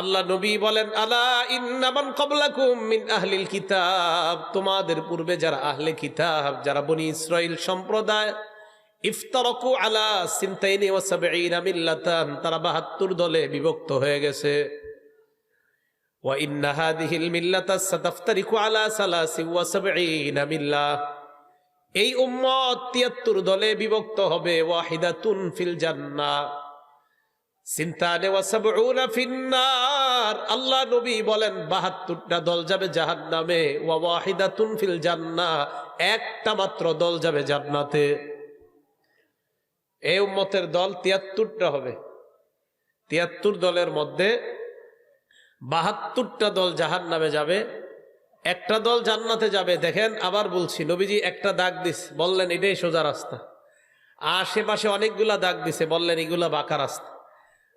আল্লাহ নবী বলেন, আলা ইন্নামান কবলাকুম মিন আহলিল কিতাব। তোমাদের পূর্বে যারা আহলে কিতাব, যারা বনি ইসরাইল সম্প্রদায়, ইফতারকু আলা সিনতাইনি ওয়া সাবঈনা মিল্লাতান। তারা 72 দলে বিভক্ত হয়ে গেছে। ওয়া ইন্না হাদিহিল মিল্লাতা সাতাফতারিকু আলা সালাসি ওয়া সাবঈনা মিল্লাহ এই উম্মত 73 দলে বিভক্ত হবে, ওয়াহিদাতুন ফিল জান্নাহ। আল্লাহ নবী বলেন 72টা দল যাবে জান্নাহ। একটা মাত্র দল যাবে জান্নাতে। দল 73টা হবে। 73 দলের মধ্যে 72টা দল জাহান্নামে যাবে। একটা দল জান্নাতে যাবে। দেখেন, আবার বলছি, নবীজি একটা দাগ দিস বললেন, এটাই সোজা রাস্তা। আশেপাশে অনেকগুলা দাগ দিছে। বললেন, এগুলা বাঁকা রাস্তা।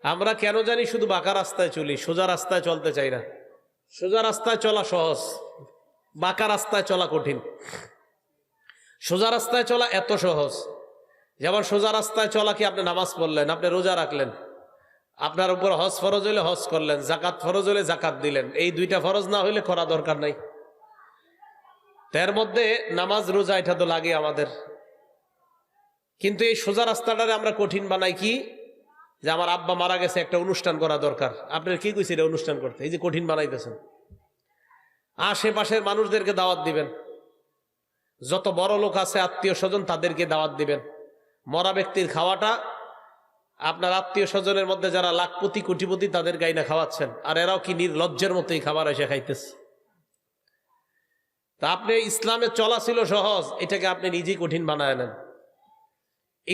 আমরা কেন জানি শুধু বাঁকা রাস্তায় চলি, সোজা রাস্তায় চলতে চাই না। সোজা রাস্তায় চলা সহজ, বাঁকা রাস্তায় চলা কঠিন। সোজা রাস্তায় চলা এত সহজ যেমন সোজা রাস্তায় চলা কি আপনি নামাজ পড়লেন, আপনি রোজা রাখলেন? আপনার উপর হজ ফরজ হলে হজ করলেন, জাকাত ফরজ হলে জাকাত দিলেন, এই দুইটা ফরজ না হলে করা দরকার নাই। তার মধ্যে নামাজ, রোজা, এটা তো লাগে আমাদের। কিন্তু এই সোজা রাস্তাটারে আমরা কঠিন বানাই কি? যে আমার আব্বা মারা গেছে, একটা অনুষ্ঠান করা দরকার। আপনার কি কইছে এটা অনুষ্ঠান করতে? এই যে কঠিন বানাইতেছেন। আশেপাশের মানুষদেরকে দাওয়াত দিবেন। যত বড় লোক আছে, আত্মীয় স্বজন, তাদেরকে দাওয়াত দিবেন। মরা ব্যক্তির খাওয়াটা, আপনার আত্মীয় স্বজনের মধ্যে যারা লাখপতি, কোটিপতি, তাদের গাইনা খাওয়াচ্ছেন। আর এরাও কি নির্লজ্জের মতোই খাবার এসে খাইতেছে। তা আপনি ইসলামে চলা ছিল সহজ, এটাকে আপনি নিজেই কঠিন বানায় নেন।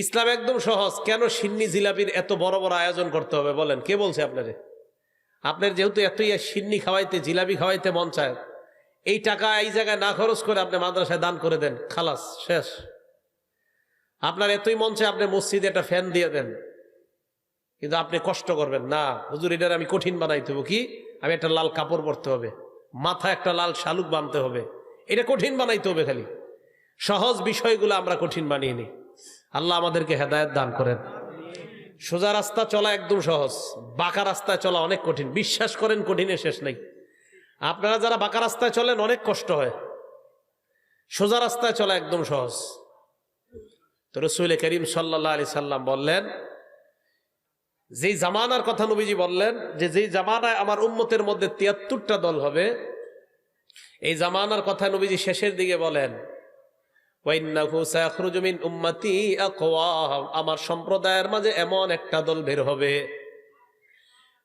ইসলাম একদম সহজ। কেন সিন্নি জিলাপির এত বড় বড় আয়োজন করতে হবে বলেন? কে বলছে আপনারে? আপনার যেহেতু এতই সিন্নি খাওয়াইতে, জিলাপি খাওয়াইতে মন চায়, এই টাকা এই জায়গায় না খরচ করে আপনি মাদ্রাসায় দান করে দেন, খালাস, শেষ। আপনার এতই মন চায়, আপনি মসজিদে একটা ফ্যান দিয়ে দেন। কিন্তু আপনি কষ্ট করবেন। না, হুজুর, এটার আমি কঠিন বানাইতে হবে কি? আমি একটা লাল কাপড় পরতে হবে মাথা একটা লাল শালুক বানতে হবে। এটা কঠিন বানাইতে হবে খালি। সহজ বিষয়গুলো আমরা কঠিন বানিয়ে নিই। আল্লাহ আমাদেরকে হেদায়ত দান করেন। সোজা রাস্তা চলা একদম সহজ, বাঁকা রাস্তায় চলা অনেক কঠিন, বিশ্বাস করেন কঠিনের শেষ নেই। আপনারা যারা বাঁকা রাস্তায় চলেন, অনেক কষ্ট হয়। সোজা রাস্তায় চলা একদম সহজ। তো রসুল করিম সাল্লাহ আলি সাল্লাম বললেন, যেই জামানার কথা নবীজি বললেন, যে যেই জামানায় আমার উম্মতের মধ্যে তিয়াত্তরটা দল হবে, এই জামানার কথা নবীজি শেষের দিকে বলেন ওয়াইন্নাহু সায়াখরুজু মিন উম্মতি আকওয়াম আমার সম্প্রদায়ের মাঝে এমন একটা দল বের হবে।